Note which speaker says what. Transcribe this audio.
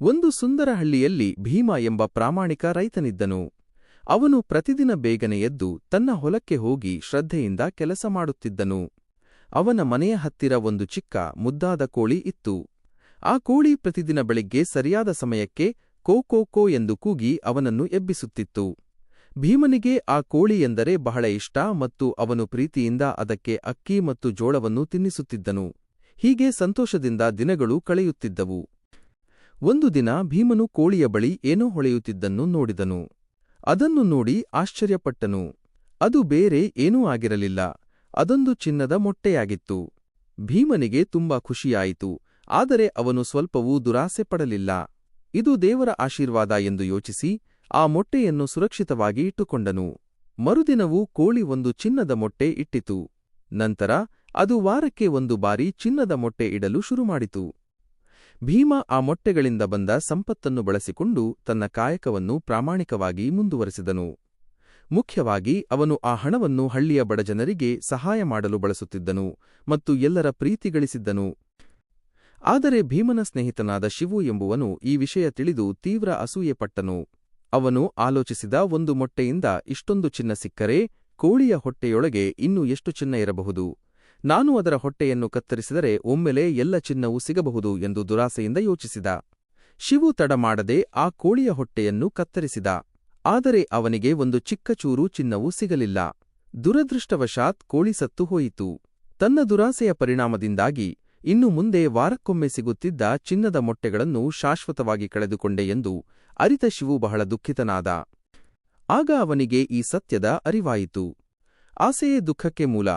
Speaker 1: ಒಂದು ಸುಂದರ ಹಳ್ಳಿಯಲ್ಲಿ ಭೀಮ ಎಂಬ ಪ್ರಾಮಾಣಿಕ ರೈತನಿದ್ದನು. ಅವನು ಪ್ರತಿದಿನ ಬೇಗನೆ ಎದ್ದು ತನ್ನ ಹೊಲಕ್ಕೆ ಹೋಗಿ ಶ್ರದ್ಧೆಯಿಂದ ಕೆಲಸ ಮಾಡುತ್ತಿದ್ದನು. ಅವನ ಮನೆಯ ಹತ್ತಿರ ಒಂದು ಚಿಕ್ಕ ಮುದ್ದಾದ ಕೋಳಿ ಇತ್ತು. ಆ ಕೋಳಿ ಪ್ರತಿದಿನ ಬೆಳಿಗ್ಗೆ ಸರಿಯಾದ ಸಮಯಕ್ಕೆ ಕೋ ಕೋ ಕೋ ಎಂದು ಕೂಗಿ ಅವನನ್ನು ಎಬ್ಬಿಸುತ್ತಿತ್ತು. ಭೀಮನಿಗೆ ಆ ಕೋಳಿ ಎಂದರೆ ಬಹಳ ಇಷ್ಟ ಮತ್ತು ಅವನು ಪ್ರೀತಿಯಿಂದ ಅದಕ್ಕೆ ಅಕ್ಕಿ ಮತ್ತು ಜೋಳವನ್ನು ತಿನ್ನಿಸುತ್ತಿದ್ದನು. ಹೀಗೆ ಸಂತೋಷದಿಂದ ದಿನಗಳು ಕಳೆಯುತ್ತಿದ್ದವು. ಒಂದು ದಿನ ಭೀಮನು ಕೋಳಿಯ ಬಳಿ ಏನೋ ಹೊಳೆಯುತ್ತಿದ್ದನ್ನು ನೋಡಿದನು. ಅದನ್ನು ನೋಡಿ ಆಶ್ಚರ್ಯಪಟ್ಟನು. ಅದು ಬೇರೆ ಏನೂ ಆಗಿರಲಿಲ್ಲ. ಅದೊಂದು ಚಿನ್ನದ ಮೊಟ್ಟೆಯಾಗಿತ್ತು. ಭೀಮನಿಗೆ ತುಂಬಾ ಖುಷಿಯಾಯಿತು. ಆದರೆ ಅವನು ಸ್ವಲ್ಪವೂ ದುರಾಸೆ ಪಡಲಿಲ್ಲ. ಇದು ದೇವರ ಆಶೀರ್ವಾದ ಎಂದು ಯೋಚಿಸಿ ಆ ಮೊಟ್ಟೆಯನ್ನು ಸುರಕ್ಷಿತವಾಗಿ ಇಟ್ಟುಕೊಂಡನು. ಮರುದಿನವೂ ಕೋಳಿ ಒಂದು ಚಿನ್ನದ ಮೊಟ್ಟೆ ಇಟ್ಟಿತು. ನಂತರ ಅದು ವಾರಕ್ಕೆ ಒಂದು ಬಾರಿ ಚಿನ್ನದ ಮೊಟ್ಟೆ ಇಡಲು ಶುರುಮಾಡಿತು. ಭೀಮ ಆ ಮೊಟ್ಟೆಗಳಿಂದ ಬಂದ ಸಂಪತ್ತನ್ನು ಬಳಸಿಕೊಂಡು ತನ್ನ ಕಾಯಕವನ್ನು ಪ್ರಾಮಾಣಿಕವಾಗಿ ಮುಂದುವರೆಸಿದನು. ಮುಖ್ಯವಾಗಿ ಅವನು ಆ ಹಣವನ್ನು ಹಳ್ಳಿಯ ಬಡಜನರಿಗೆ ಸಹಾಯ ಮಾಡಲು ಬಳಸುತ್ತಿದ್ದನು ಮತ್ತು ಎಲ್ಲರ ಪ್ರೀತಿ ಗಳಿಸಿದ್ದನು. ಆದರೆ ಭೀಮನ ಸ್ನೇಹಿತನಾದ ಶಿವು ಎಂಬುವನು ಈ ವಿಷಯ ತಿಳಿದು ತೀವ್ರ ಅಸೂಯೆಪಟ್ಟನು ಅವನು ಆಲೋಚಿಸಿದ ಒಂದು ಮೊಟ್ಟೆಯಿಂದ ಇಷ್ಟೊಂದು ಚಿನ್ನ ಸಿಕ್ಕರೆ ಕೋಳಿಯ ಹೊಟ್ಟೆಯೊಳಗೆ ಇನ್ನೂ ಎಷ್ಟು ಚಿನ್ನ ಇರಬಹುದು? ನಾನು ಅದರ ಹೊಟ್ಟೆಯನ್ನು ಕತ್ತರಿಸಿದರೆ ಒಮ್ಮೆಲೆ ಎಲ್ಲ ಚಿನ್ನವೂ ಸಿಗಬಹುದು ಎಂದು ದುರಾಸೆಯಿಂದ ಯೋಚಿಸಿದ. ಶಿವು ತಡಮಾಡದೆ ಆ ಕೋಳಿಯ ಹೊಟ್ಟೆಯನ್ನು ಕತ್ತರಿಸಿದ. ಆದರೆ ಅವನಿಗೆ ಒಂದು ಚಿಕ್ಕ ಚೂರು ಚಿನ್ನವೂ ಸಿಗಲಿಲ್ಲ. ದುರದೃಷ್ಟವಶಾತ್ ಕೋಳಿ ಸತ್ತು ಹೋಯಿತು. ತನ್ನ ದುರಾಸೆಯ ಪರಿಣಾಮದಿಂದಾಗಿ ಇನ್ನು ಮುಂದೆ ವಾರಕ್ಕೊಮ್ಮೆ ಸಿಗುತ್ತಿದ್ದ ಚಿನ್ನದ ಮೊಟ್ಟೆಗಳನ್ನು ಶಾಶ್ವತವಾಗಿ ಕಳೆದುಕೊಂಡೆ ಎಂದು ಅರಿತ ಶಿವು ಬಹಳ ದುಃಖಿತನಾದ. ಆಗ ಅವನಿಗೆ ಈ ಸತ್ಯದ ಅರಿವಾಯಿತು. ಆಸೆಯೇ ದುಃಖಕ್ಕೆ ಮೂಲ.